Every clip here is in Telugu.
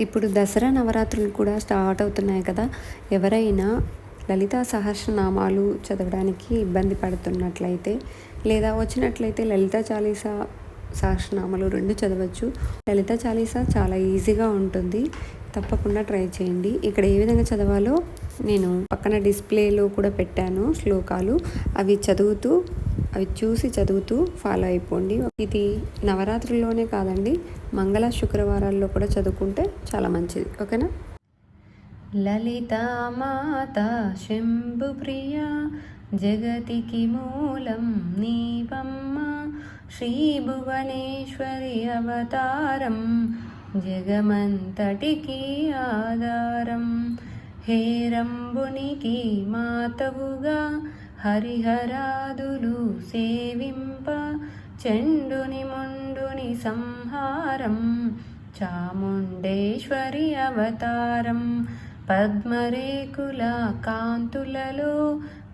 ఇప్పుడు దసరా నవరాత్రులు కూడా స్టార్ట్ అవుతున్నాయి కదా. ఎవరైనా లలితా సహస్రనామాలు చదవడానికి ఇబ్బంది పడుతున్నట్లయితే లేదా వచ్చినట్లయితే లలిత చాలీసా సహస్రనామాలు రెండు చదవచ్చు. లలిత చాలీసా చాలా ఈజీగా ఉంటుంది. తప్పకుండా ట్రై చేయండి. ఇక్కడ ఏ విధంగా చదవాలో నేను పక్కన డిస్ప్లేలో కూడా పెట్టాను శ్లోకాలు. అవి చదువుతూ అవి చూసి చదువుతూ ఫాలో అయిపోండి. ఇది నవరాత్రుల్లోనే కాదండి మంగళ శుక్రవారాల్లో కూడా చదువుకుంటే చాలా మంచిది. ఓకేనా? లలిత మాత శంభుప్రియ జగతికి మూలం నీవమ్మ శ్రీభువనేశ్వరి అవతారం జగమంతటికి ఆధారం. హేరంబునికి మాతవుగా హరిహరాదులు సేవింప చెండుని ముండుని సంహారం చాముండేశ్వరి అవతారం పద్మరేకుల కాంతులలో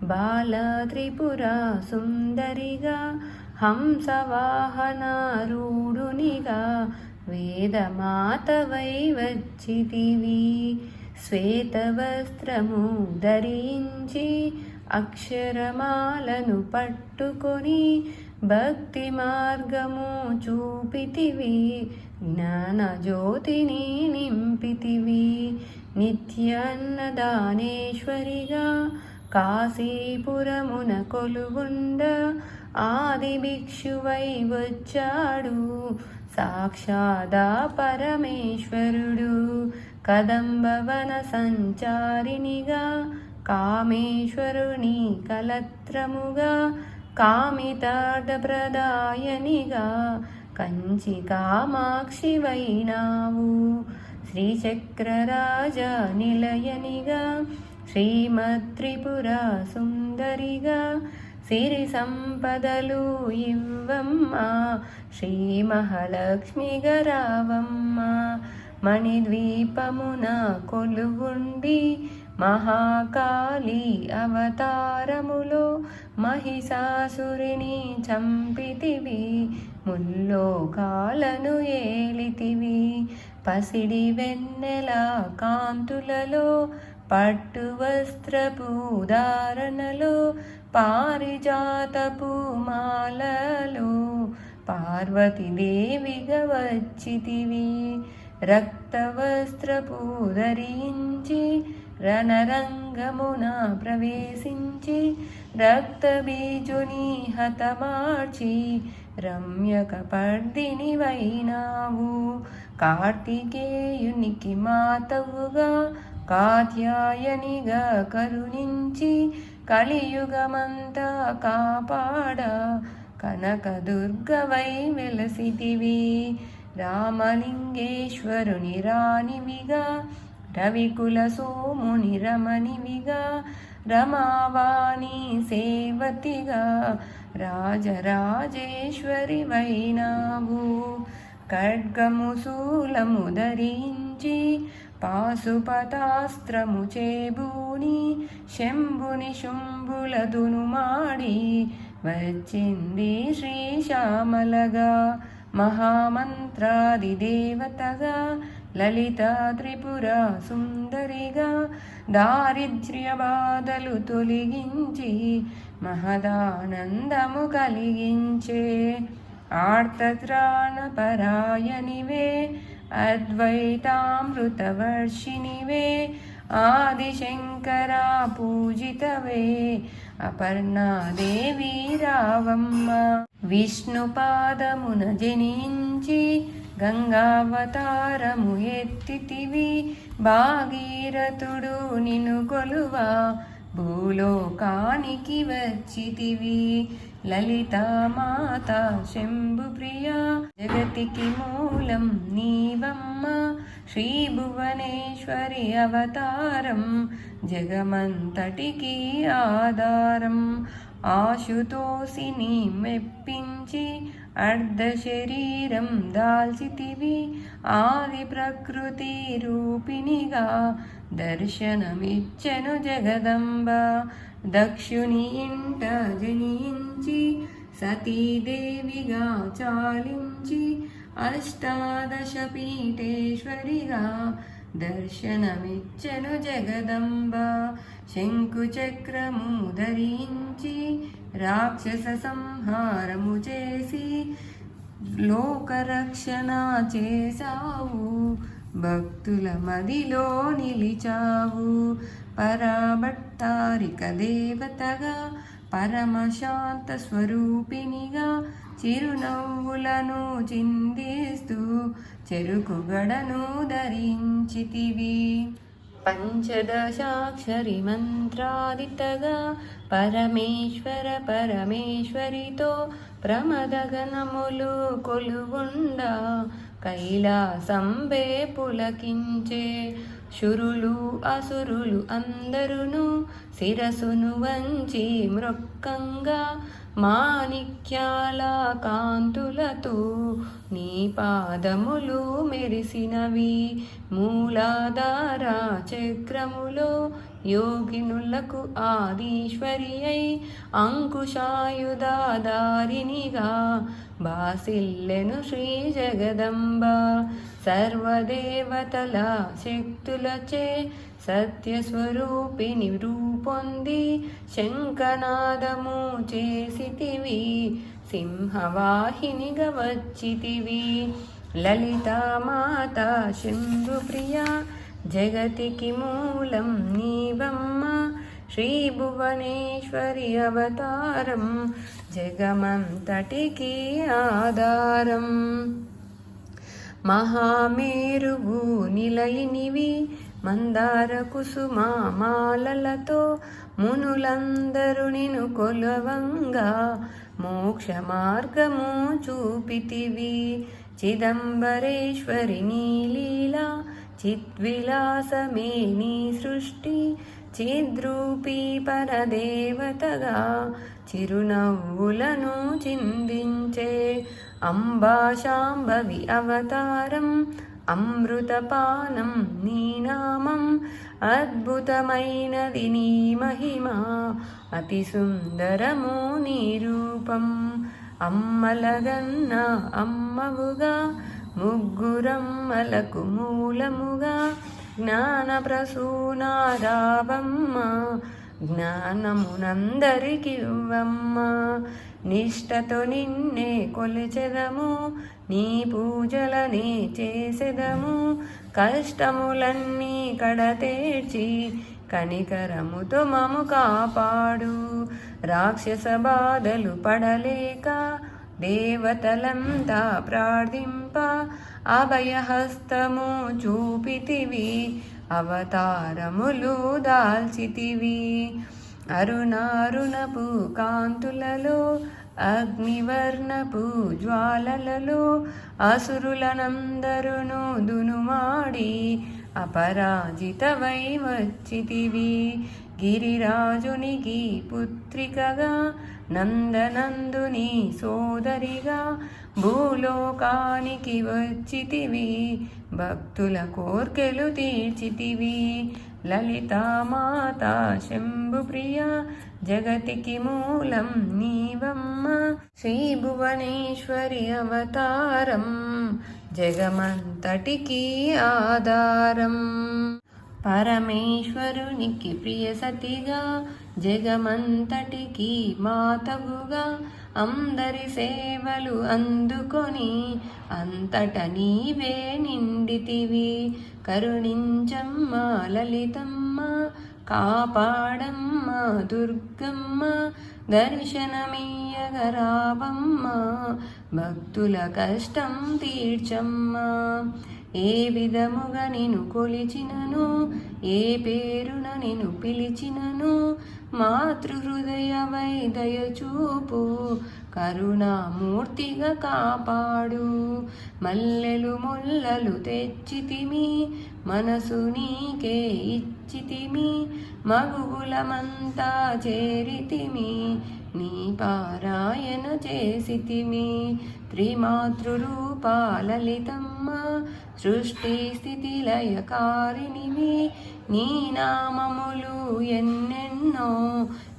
బాల త్రిపుర సుందరిగా హంసవాహనారూఢునిగా వేదమాతవై వచ్చితివి శ్వేతవస్త్రము ధరించి అక్షరమాలను పట్టుకొని భక్తి మార్గము చూపితివి జ్ఞాన జ్యోతిని నింపితివి. నిత్యన్నదానేశ్వరిగా కాశీపురమున కొలుగుండ ఆది భిక్షువై వచ్చాడు. సాక్షాదా పరమేశ్వరుడు కదంబవన సంచారినిగా కామేశ్వరుని కలత్రముగా కామితార్థప్రదాయనిగా కంచి కామాక్షివైనావు. శ్రీచక్రరాజ నిలయనిగా శ్రీమత్రిపుర సుందరిగా సిరి సంపదలు ఇవ్వమ్మ శ్రీ మహాలక్ష్మి గరావమ్మ మణిద్వీపమున కొలువుండి మహాకాళి అవతారములో మహిషాసురిని చంపితివి ముల్లోకాలను ఏలితివి. పసిడి వెన్నెల కాంతులలో పట్టు వస్త్రపు ధారణలో పారిజాతపు మాలలో పార్వతీదేవిగా వచ్చితివి. రక్తవస్త్రపు ధరించి రణరంగమున ప్రవేశించి రక్తబీజుని హతమార్చి రమ్యక పర్దిని వైనావు కార్తికేయునికి మాతవుగా కాత్యాయనిగా కరుణించి కలియుగమంతా కాపాడ కనకదుర్గవై వెలసితివి. రామలింగేశ్వరుని రాణివిగా రవికుల సోముని రమణివిగా రమావాణి సేవతిగా రాజరాజేశ్వరి వైనావు ఖడ్గము శూలము ధరించి పాశుపతాస్త్రము చేబూని శంభుని శుంభులదును మాడి వచ్చింది శ్రీశ్యామలగా మహామంత్రాది దేవతగా లలిత త్రిపుర సుందరిగా దారిద్ర్య బాధలు తొలగించి మహదానందము కలిగించే ఆర్తత్రాణపరాయనివే అద్వైతామృతవర్షిణివే ఆదిశంకరా పూజితవే అపర్ణాదేవి రావమ్మ. విష్ణుపాదమున జనించి గంగావతారము ఎత్తితివి. భాగీరథుడు నిను కొలువా. భూలోకానికి వచ్చితివి. లలితామాత శంభుప్రియ జగతికి మూలం నీవమ్మ. శ్రీ భువనేశ్వరి అవతారం జగమంతటికి ఆధారం. ఆశుతోసిని మెప్పించి అర్ధ శరీరం దాల్చితివి ఆది ప్రకృతి రూపిణిగా దర్శనమిచ్చెను జగదంబ. దక్షుని ఇంట జనించి సతీదేవిగా చాలించి అష్టాదశపీఠేశ్వరిగా దర్శనమిచ్చెను జగదంబ. శంకుచక్రము ధరించి రాక్షస సంహారము చేసి లోకరక్షణ చేశావు. భక్తుల మదిలో నిలిచావు. పరాభట్టారిక దేవతగా పరమశాంత స్వరూపినిగా చిరునవ్వులను చిందిస్తూ చెరుకుగడను ధరించితివి. పంచదశాక్షరి మంత్రాదితగా పరమేశ్వర పరమేశ్వరితో ప్రమదగనములు కొలువుండా కైలాసంబే పులకించే శురులు అసురులు అందరును శిరసును వంచి మృక్కంగా మాణిక్యాల కాంతులతో నీ పాదములు మెరిసినవి. మూలాధార చక్రములో యోగినులకు ఆదీశ్వరి అయి అంకుశాయుధాధారినిగా బాసిల్లెను శ్రీ జగదంబ. సర్వదేవతల శక్తులచే సత్యస్వరూపిణి రూపొంది శంఖనాదము చేసితివి సింహవాహినిగా వచ్చితివి. లలితామాత శంభుప్రియ జగతికి మూలం నీవమ్మ శ్రీ భువనేశ్వరి అవతారం జగమంతటికి ఆధారం. మహామేరువు నిలయినివి మందార కుసుమాలతో మునులందరూ నిను కొలవంగా మోక్ష మార్గము చూపితివి. చిదంబరేశ్వరి నీలీలా చిద్విలాసమే నీ సృష్టి చిద్రూపీ పరదేవతగా చిరునవ్వులను చిందించే అంబాశాంభవి అవతారం అమృతపానం నీ నామం అద్భుతమైనది నీ మహిమ అతి సుందరము నీ రూపం. అమ్మలగన్న అమ్మవుగా ముగ్గురమ్మలకు మూలముగా జ్ఞాన ప్రసూనారావమ్మ జ్ఞానమునందరికి ఇవ్వమ్మ నిష్టతో నిన్నే కొలిచెదము నీ పూజలనే చేసెదము. కష్టములన్నీ కడతేర్చి కనికరముతో మము కాపాడు. రాక్షస బాధలు పడలేక దేవతలంతా ప్రార్థింప అభయహస్తము చూపితివి అవతారములు దాల్చితివి. అరుణారుణపు కాంతులలో అగ్నివర్ణపు జ్వాలలలో అసురులనందరును దునుమాడి అపరాజితవై వచ్చితివి. గిరిరాజునికి పుత్రికగా నందనందుని సోదరిగా భూలోకానికి వచ్చితివి. భక్తుల కోర్కెలు తీర్చితివి. లలితామాత శంభుప్రియ జగతికి మూలం నీవమ్మ. శ్రీ భువనేశ్వరి అవతారం జగమంతటికి ఆధారం. పరమేశ్వరునికి ప్రియ సతిగా జగమంతటికి మాతవుగా అందరి సేవలు అందుకొని అంతట నీవే నిండితివి. కరుణించమ్మ లలితమ్మ కాపాడమ్మ దుర్గమ్మ దర్శనమీయగరావమ్మ భక్తుల కష్టం తీర్చమ్మ. ఏ విధముగా నేను కొలిచినను ఏ పేరున నేను పిలిచినను మాతృహృదయ దయచూపు. కరుణామూర్తిగా కాపాడు. మల్లెలు ముల్లలు తెచ్చితిమి. మనసు నీకే ఇచ్చితిమి. మగుగులమంతా చేరితిమి. నీ పారాయణ చేసితిమి. త్రిమాతృరూపాలలితమ్మ సృష్టి స్థితి లయకారిణివి నీ నామములు ఎన్నెన్న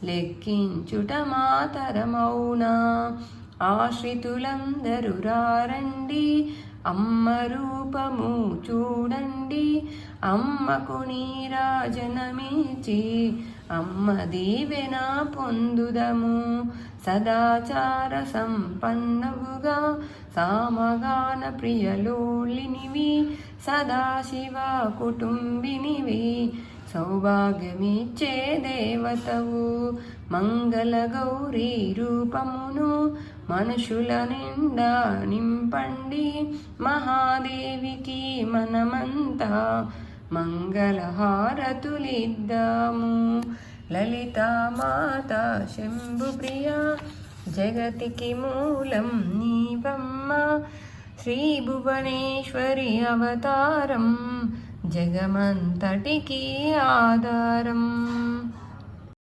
లెక్కించుట మాతరమౌనా ఆశ్రితులందరూ రారండి. అమ్మ రూపము చూడండి. అమ్మకు నీరాజనమిచి అమ్మ దీవెన పొందుదము. సదాచార సంపన్నవుగా సామగాన ప్రియలోలినివి సదాశివ కుటుంబినివి. సౌభాగ్యమిచ్చే దేవతవు మంగళ గౌరీ రూపమును మనుషుల నిండా నింపండి. మహాదేవికి మనమంతా మంగళహారతులిద్దాము. లలితామాత శంభు ప్రియ జగతికి మూలం నీవమ్మ. శ్రీ భువనేశ్వరి అవతారం జగమంతటికి ఆధారం.